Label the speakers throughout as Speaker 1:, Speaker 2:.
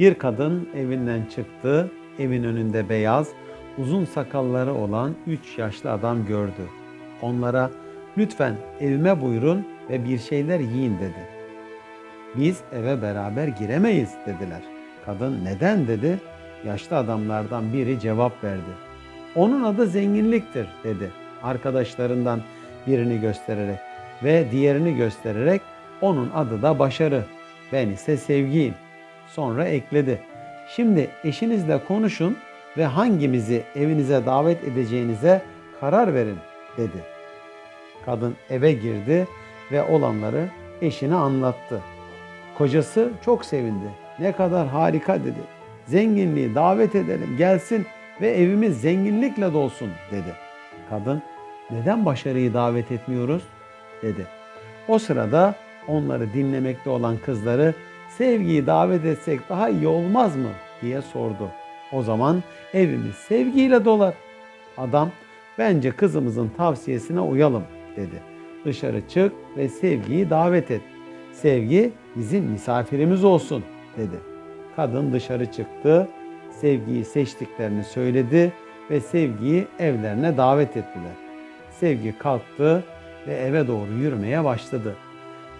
Speaker 1: Bir kadın evinden çıktı. Evin önünde beyaz, uzun sakalları olan üç yaşlı adam gördü. Onlara lütfen evime buyurun ve bir şeyler yiyin dedi. Biz eve beraber giremeyiz dediler. Kadın neden dedi. Yaşlı adamlardan biri cevap verdi. Onun adı zenginliktir dedi. Arkadaşlarından birini göstererek ve diğerini göstererek onun adı da başarı. Ben ise sevgiyim. Sonra ekledi. Şimdi eşinizle konuşun ve hangimizi evinize davet edeceğinize karar verin dedi. Kadın eve girdi ve olanları eşine anlattı. Kocası çok sevindi. Ne kadar harika dedi. Zenginliği davet edelim gelsin ve evimiz zenginlikle dolsun dedi. Kadın neden başarıyı davet etmiyoruz dedi. O sırada onları dinlemekte olan kızları sevgiyi davet etsek daha iyi olmaz mı diye sordu. O zaman evimiz sevgiyle dolar. Adam bence kızımızın tavsiyesine uyalım dedi. Dışarı çık ve sevgiyi davet et. Sevgi bizim misafirimiz olsun dedi. Kadın dışarı çıktı, sevgiyi seçtiklerini söyledi ve sevgiyi evlerine davet ettiler. Sevgi kalktı ve eve doğru yürümeye başladı.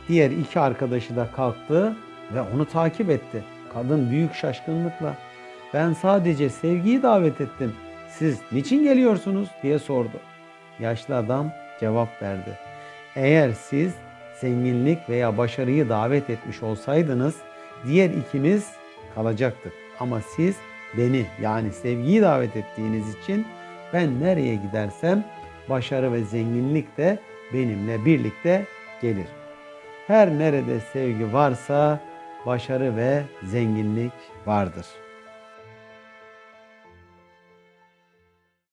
Speaker 1: Diğer iki arkadaşı da kalktı ve onu takip etti. Kadın büyük şaşkınlıkla ben sadece sevgiyi davet ettim. Siz niçin geliyorsunuz diye sordu. Yaşlı adam cevap verdi. Eğer siz zenginlik veya başarıyı davet etmiş olsaydınız diğer ikimiz kalacaktık. Ama siz beni yani sevgiyi davet ettiğiniz için ben nereye gidersem başarı ve zenginlik de benimle birlikte gelir. Her nerede sevgi varsa başarı ve zenginlik vardır.''